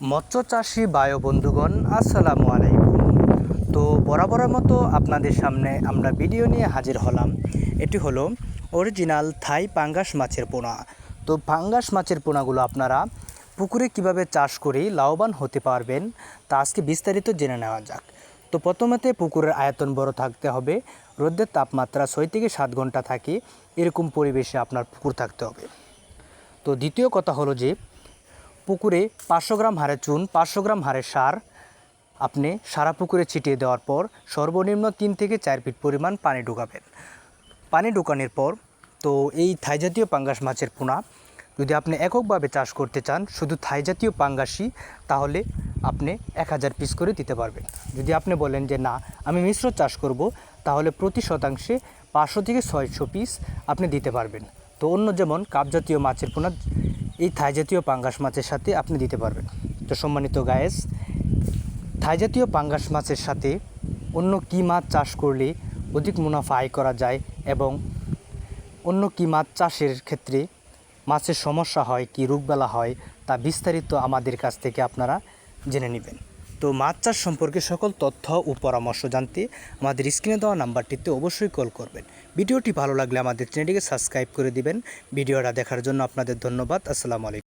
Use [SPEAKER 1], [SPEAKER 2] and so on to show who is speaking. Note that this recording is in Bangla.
[SPEAKER 1] মৎস্য চাষি বায়ু বন্ধুগণ, আসসালামু আলাইকুম। তো বরাবরের মতো আপনাদের সামনে আমরা ভিডিও নিয়ে হাজির হলাম। এটি হলো অরিজিনাল থাই পাঙ্গাস মাছের পোনা। তো পাঙ্গাস মাছের পোনাগুলো আপনারা পুকুরে কীভাবে চাষ করে লাভবান হতে পারবেন, তা আজকে বিস্তারিত জেনে নেওয়া যাক। তো প্রথমতে পুকুরের আয়তন বড় থাকতে হবে, রোদের তাপমাত্রা ছয় থেকে সাত ঘণ্টা থাকে, এরকম পরিবেশে আপনার পুকুর থাকতে হবে। তো দ্বিতীয় কথা হলো যে পুকুরে পাঁচশো গ্রাম হারে চুন, পাঁচশো গ্রাম হারে সার। আপনি সারা পুকুরে ছিটিয়ে দেওয়ার পর সর্বনিম্ন তিন থেকে চার ফিট পরিমাণ পানি ঢুকাবেন। পানি ঢুকানোর পর তো এই থাই জাতীয় পাঙ্গাস মাছের পোনা, যদি আপনি এককভাবে চাষ করতে চান শুধু থাই জাতীয় পাঙ্গাসই, তাহলে আপনি এক হাজার পিস করে দিতে পারবেন। যদি আপনি বলেন যে না, আমি মিশ্র চাষ করব, তাহলে প্রতি শতাংশে পাঁচশো থেকে ছয়শো পিস আপনি দিতে পারবেন। তো অন্য যেমন কাপ জাতীয় মাছের পোনা এই থাই জাতীয় পাঙ্গাস মাছের সাথে আপনি দিতে পারবেন। তো সম্মানিত গায়েস, থাই জাতীয় পাঙ্গাস মাছের সাথে অন্য কী মাছ চাষ করলে অধিক মুনাফা আয় করা যায় এবং অন্য কী মাছ চাষের ক্ষেত্রে মাছের সমস্যা হয়, কি রোগবেলা হয়, তা বিস্তারিত আমাদের কাছ থেকে আপনারা জেনে নেবেন। তো মাছ চাষ সম্পর্কে সকল তথ্য ও পরামর্শ জানতে আমাদের স্ক্রিনে দেওয়া নাম্বারটিতে অবশ্যই কল করবেন। ভিডিওটি ভালো লাগলে আমাদের চ্যানেলটিকে সাবস্ক্রাইব করে দিবেন। ভিডিওটা দেখার জন্য আপনাদের ধন্যবাদ। আসসালামু আলাইকুম।